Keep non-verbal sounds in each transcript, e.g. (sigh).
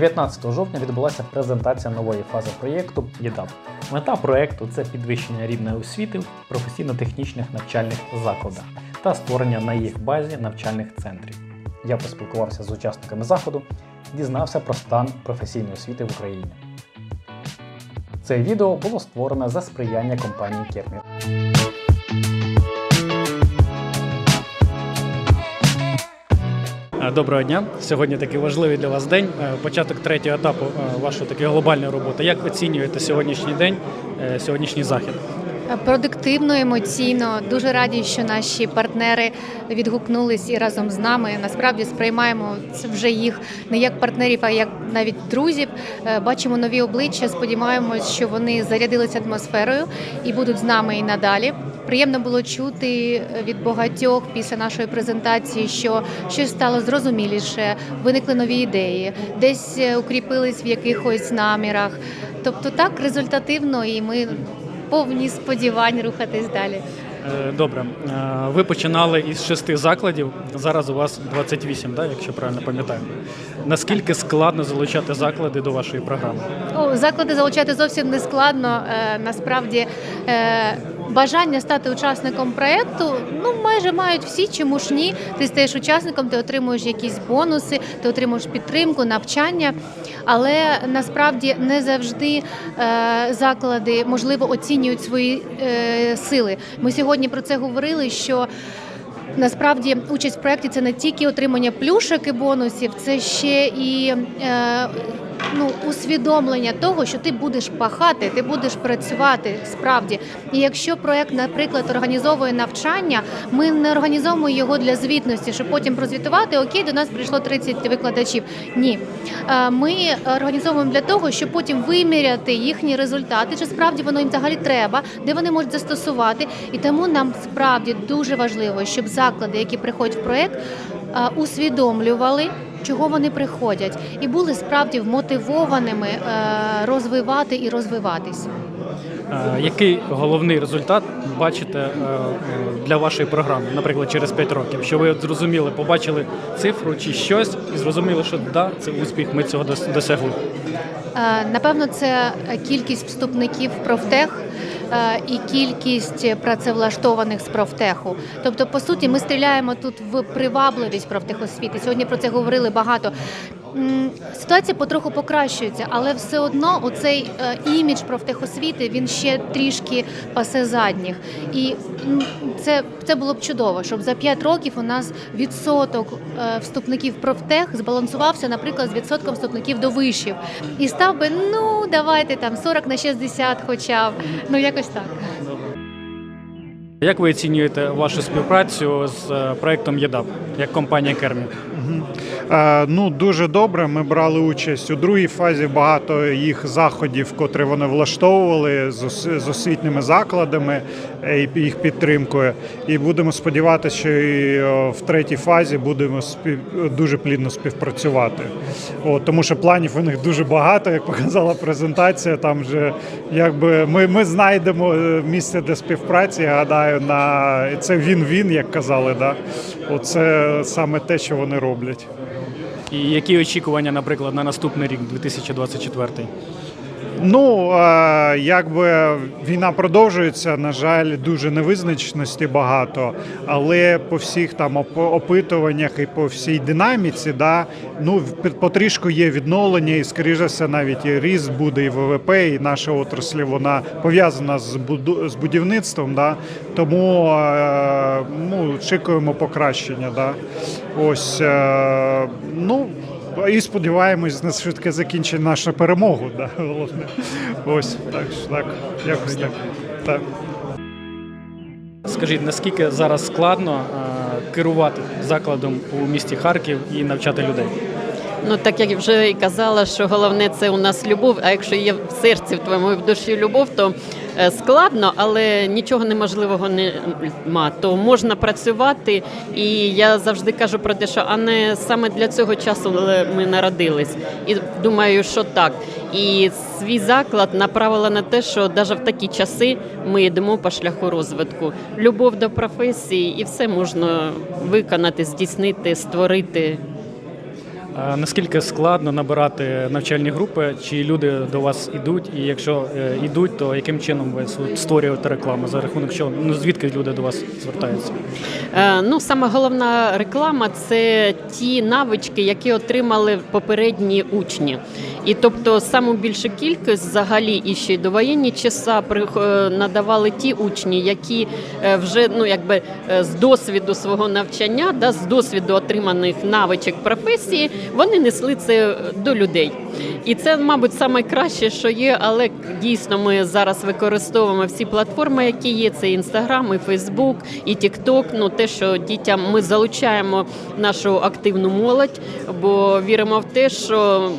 19 жовтня відбулася презентація нової фази проєкту ЄДАП. Мета проєкту це підвищення рівня освіти в професійно-технічних навчальних закладах та створення на їх базі навчальних центрів. Я поспілкувався з учасниками заходу, дізнався про стан професійної освіти в Україні. Це відео було створено за сприяння компанії Кермір. Доброго дня. Сьогодні такий важливий для вас день. е, Початок третього етапу е, вашої такої глобальної роботи. Як оцінюєте сьогоднішній день, е, сьогоднішній захід? Продуктивно, емоційно. Дуже раді, що наші партнери відгукнулись і разом з нами. Насправді сприймаємо вже їх не як партнерів, а як навіть друзів. Бачимо нові обличчя. Сподіваємось, що вони зарядилися атмосферою і будуть з нами і надалі. Приємно було чути від багатьох після нашої презентації, що щось стало зрозуміліше, виникли нові ідеї, десь е, укріпились в якихось намірах. Тобто так результативно, і ми повні сподівань рухатись далі. Е, Добре, Е, ви починали із шести закладів. Зараз у вас 28, да, якщо правильно пам'ятаю. Наскільки складно залучати заклади до вашої програми? О, заклади залучати зовсім не складно. Е, насправді бажання стати учасником проєкту ну майже мають всі, чому ж ні. Ти стаєш учасником, ти отримуєш якісь бонуси, ти отримуєш підтримку, навчання. Але насправді не завжди заклади можливо оцінюють свої сили. Ми сьогодні про це говорили. що Насправді участь в проєкті це не тільки отримання плюшок і бонусів, це ще і е, ну, усвідомлення того, що ти будеш пахати, ти будеш працювати справді. І якщо проєкт, наприклад, організовує навчання, ми не організовуємо його для звітності, щоб потім прозвітувати, окей, до нас прийшло 30 викладачів. Ні. Е, Ми організовуємо для того, щоб потім виміряти їхні результати, чи справді воно їм взагалі треба, де вони можуть застосувати. І тому нам справді дуже важливо, щоб заклади, які приходять в проєкт, е, усвідомлювали. Чого вони приходять, і були справді вмотивованими е, розвивати і розвиватись. Е, Який головний результат бачите е, для вашої програми, наприклад, через 5 років? Що ви зрозуміли, побачили цифру чи щось і зрозуміли, що да, це успіх, ми цього дос- досягли. Напевно, це кількість вступників в профтех і кількість працевлаштованих з профтеху. Тобто, по суті, ми стріляємо тут в привабливість профтехосвіти. Сьогодні про це говорили багато. Ситуація потроху покращується, але все одно оцей е, імідж профтехосвіти він ще трішки пасе задніх. І це, це було б чудово, щоб за 5 років у нас відсоток е, вступників профтех збалансувався, наприклад, з відсотком вступників до вишів. І став би, ну давайте там 40 на 60 хоча б. Ну якось так. Як ви оцінюєте вашу співпрацю з е, проектом ЄДАП як компанія Кермі? Е, Ну, дуже добре. Ми брали участь у другій фазі. Багато їх заходів, котрі вони влаштовували з освітніми закладами е, і їх підтримкою. І будемо сподіватися, що і в третій фазі будемо спів... дуже плідно співпрацювати. От, тому що планів у них дуже багато, як показала презентація. Там вже якби ми, ми знайдемо місце для співпраці. Я гадаю, на це він-він, як казали. Да? Оце саме те, що вони роблять. І які очікування, наприклад, на наступний рік, 2024? Ну е, якби війна продовжується, на жаль, дуже невизначеності багато, але по всіх там опитуваннях і по всій динаміці, да, ну потрішку є відновлення, і скоріше все, навіть і ріст буде і ВВП, і наша отрасль вона пов'язана з буду- з будівництвом. Да, тому е, ну, очікуємо покращення. Да. Ось е, ну. І сподіваємось на швидке закінчення нашу перемогу. Да, головне. Ось так, так, якось так. так. Скажіть, наскільки зараз складно е, керувати закладом у місті Харків і навчати людей? Ну так як вже і казала, що головне це у нас любов. А якщо є в серці в твоєму і в душі любов, то складно, але нічого неможливого нема. То можна працювати, і я завжди кажу про те, що а не саме для цього часу ми народились. І думаю, що так. І свій заклад направила на те, що навіть в такі часи ми йдемо по шляху розвитку. Любов до професії, і все можна виконати, здійснити, створити. Наскільки складно набирати навчальні групи? Чи люди до вас ідуть? І якщо йдуть, то яким чином ви створюєте рекламу? За рахунок чого? Ну звідки люди до вас звертаються? Е, Ну, саме головна реклама це ті навички, які отримали попередні учні. І тобто саму більшу кількість взагалі і ще й до воєнні часа е, надавали ті учні, які е, вже ну якби е, з досвіду свого навчання, да, з досвіду отриманих навичок професії, вони несли це до людей. І це, мабуть, найкраще, що є, але дійсно ми зараз використовуємо всі платформи, які є. Це інстаграм, і Фейсбук, і Тікток. Ну те, що дітям ми залучаємо нашу активну молодь, бо віримо в те, що.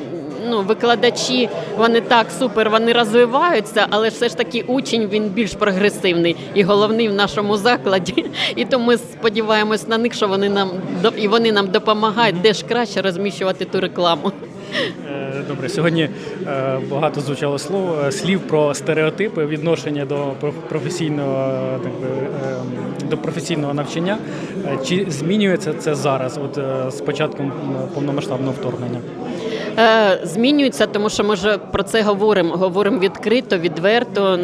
Ну, викладачі вони так супер, вони розвиваються, але все ж таки учень він більш прогресивний і головний в нашому закладі. (laughs) І тому ми сподіваємось на них, що вони нам і вони нам допомагають, де ж краще розміщувати ту рекламу. Е, Добре, сьогодні е, багато звучало слово е, слів про стереотипи, відношення до проф- професійного так би, е, до професійного навчання. Чи змінюється це зараз, от з початком повномасштабного вторгнення? Е, Змінюється, тому що ми вже про це говоримо. Говоримо відкрито, відверто,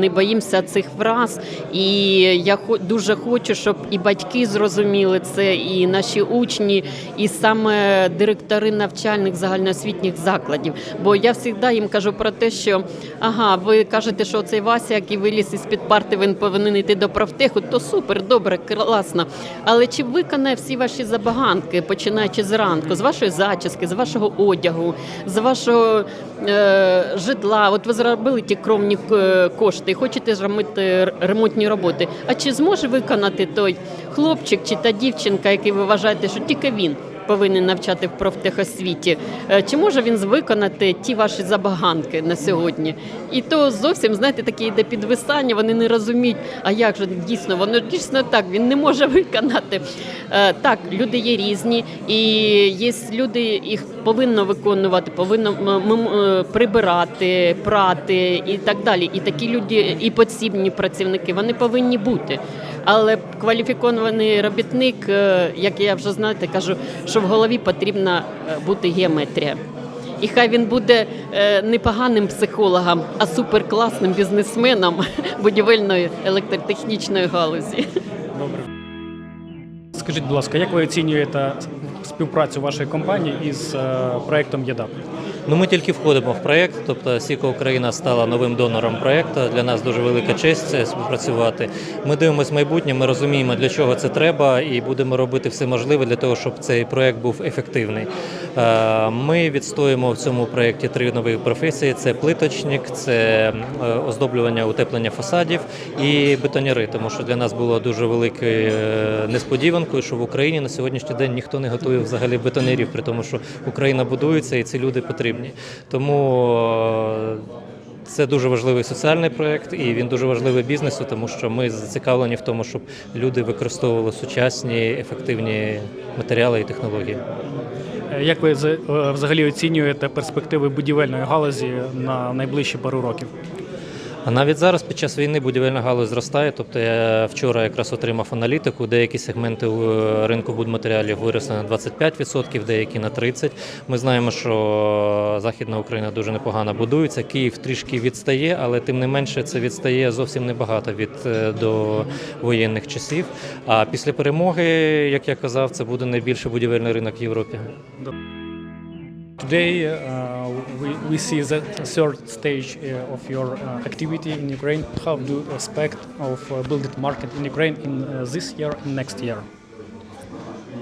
не боїмося цих фраз. І я дуже хочу, щоб і батьки зрозуміли це, і наші учні, і саме директори навчальних загальноосвітніх закладів. Бо я завжди їм кажу про те, що ага, ви кажете, що цей Вася, який виліз із під парти, він повинен йти до профтеху, то супер, добре, класно. Але чи виконає всі ваші забаганки, починаючи з ранку, з вашої зачіски, з вашого одягу, з вашого е, житла? От ви зробили ті кровні е, кошти, хочете зробити ремонтні роботи. А чи зможе виконати той хлопчик чи та дівчинка, який ви вважаєте, що тільки він? Повинен навчати в профтехосвіті. Е, Чи може він виконати ті ваші забаганки на сьогодні? І то зовсім знаєте, таке йде підвисання. Вони не розуміють, а як же дійсно воно дійсно так. Він не може (laughs) виконати. Е, Так, люди є різні, і є люди, їх повинно виконувати, повинно е, прибирати, прати і так далі. І такі люди, і подсібні працівники, вони повинні бути. Але кваліфікований робітник, е, як я вже знаєте, кажу, що в голові потрібна е, бути геометрія. І хай він буде е, не поганим психологом, а суперкласним бізнесменом (laughs) будівельної електротехнічної галузі. Добре. Скажіть, будь ласка, як ви оцінюєте співпрацю вашої компанії із е, проектом ЄДАП? Ну, ми тільки входимо в проєкт, тобто Сіко Україна стала новим донором проєкту. Для нас дуже велика честь співпрацювати. Ми дивимося майбутнє, ми розуміємо, для чого це треба, і будемо робити все можливе для того, щоб цей проєкт був ефективний. Е, Ми відстоїмо в цьому проєкті три нові професії: це плиточник, це е, оздоблювання утеплення фасадів і бетоняри. Тому що для нас було дуже великою е, несподіванкою, що в Україні на сьогоднішній день ніхто не готує взагалі бетонерів, при тому, що Україна будується і ці люди потрібні. Тому це дуже важливий соціальний проєкт, і він дуже важливий бізнесу, тому що ми зацікавлені в тому, щоб люди використовували сучасні ефективні матеріали і технології. Е, Як ви е, взагалі оцінюєте перспективи будівельної галузі на найближчі пару років? А навіть зараз під час війни будівельна галузь зростає. Тобто я вчора якраз отримав аналітику. Деякі сегменти е, ринку будматеріалів виросли на 25%, деякі на 30%. Ми знаємо, що Західна Україна дуже непогано будується. Київ трішки відстає, але тим не менше це відстає зовсім небагато від е, до воєнних часів. А після перемоги, як я казав, це буде найбільший будівельний ринок в Європі. Today, uh, we, we see the third stage uh, of your uh, activity in Ukraine. How do you expect of uh, building market in Ukraine in uh, this year and next year?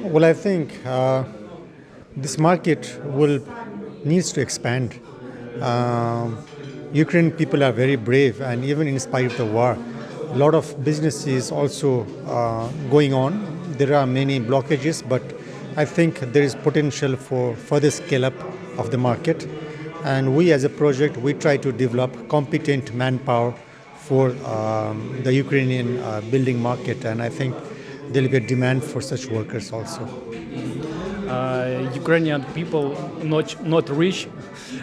Well, I think uh, this market will needs to expand. Um, Ukrainian people are very brave, and even in spite of the war, a lot of business is also uh, going on. There are many blockages, but I think there is potential for further scale up of the market. And we, as a project, we try to develop competent manpower for um, the Ukrainian uh, building market, and I think there will be a demand for such workers also. Uh, Ukrainian people not not rich.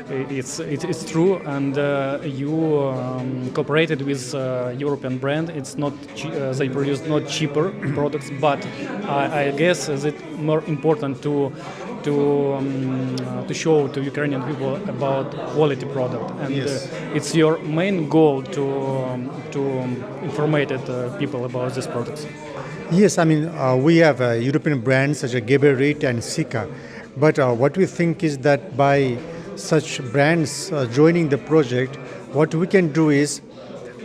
It's it's, it's true, and uh, you um, cooperated with uh, European brand. It's not uh, they produce not cheaper (clears throat) products, but I, I guess is it more important to to um, uh, to show to Ukrainian people about quality product, and Yes. uh, it's your main goal to um, to informate uh, people about these products. Yes, I mean, uh, we have uh, European brands such as Geberit and Sika. But uh, what we think is that by such brands uh, joining the project, what we can do is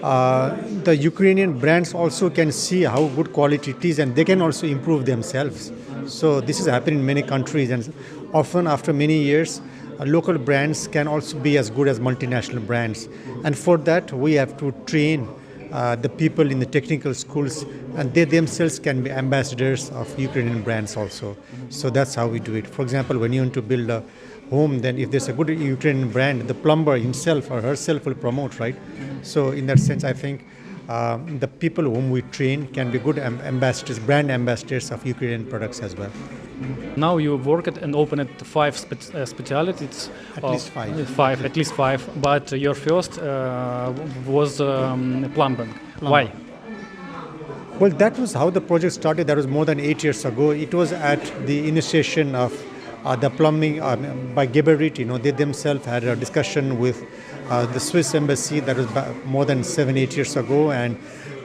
uh, the Ukrainian brands also can see how good quality it is and they can also improve themselves. So this is happening in many countries and often after many years, local brands can also be as good as multinational brands. And for that, we have to train uh, the people in the technical schools, and they themselves can be ambassadors of Ukrainian brands also. So that's how we do it. For example, when you want to build a home, then if there's a good Ukrainian brand, the plumber himself or herself will promote, right? So in that sense, I think um, the people whom we train can be good am- ambassadors, brand ambassadors of Ukrainian products as well. Now you work worked and open opened five spe- uh, specialities. At of- least five. uh, Five, at least five. But your first uh, was um, plumbing. Why? Well, that was how the project started. That was more than eight years ago. It was at the initiation of uh, the plumbing um, by Geberit. You know, they themselves had a discussion with uh, the Swiss embassy. That was more than seven, eight years ago, and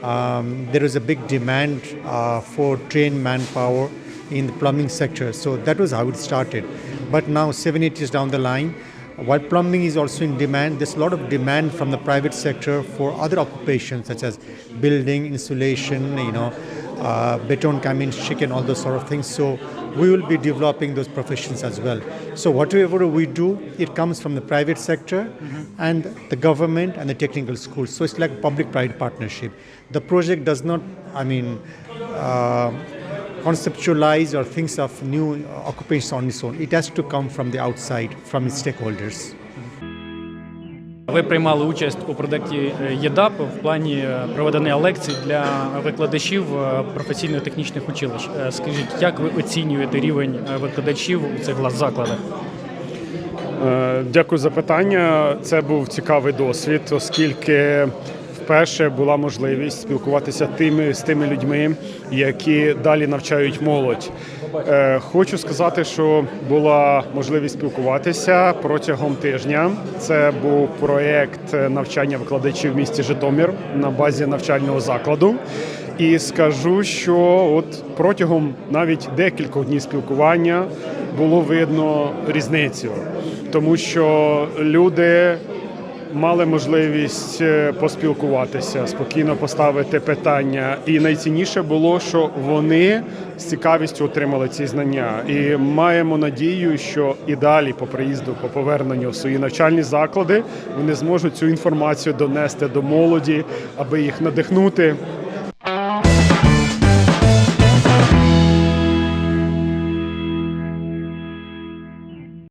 um, there was a big demand uh, for trained manpower in the plumbing sector. So that was how it started. But now, seven, eight years down the line, while plumbing is also in demand, there's a lot of demand from the private sector for other occupations such as building, insulation, you know, uh, beton kamins, chicken, all those sort of things. So we will be developing those professions as well. So whatever we do, it comes from the private sector and the government and the technical schools. So it's like public-private partnership. The project does not, I mean, uh, conceptualize or thinks of new occupations on its own. It has to come from the outside, from its stakeholders. Ви приймали участь у проєкті е, ЄДАП в плані е, проведення лекцій для викладачів е, професійно-технічних училищ. Скажіть, як ви оцінюєте рівень викладачів у цих закладах? Дякую за питання. Це був цікавий досвід, оскільки вперше була можливість спілкуватися тими з тими людьми, які далі навчають молодь. Е, Хочу сказати, що була можливість спілкуватися протягом тижня. Це був проєкт навчання викладачів в місті Житомир на базі навчального закладу. І скажу, що от протягом навіть декількох днів спілкування було видно різницю, тому що люди мали можливість е, поспілкуватися, спокійно поставити питання. І найцінніше було, що вони з цікавістю отримали ці знання. І маємо надію, що і далі по приїзду, по поверненню в свої навчальні заклади, вони зможуть цю інформацію донести до молоді, аби їх надихнути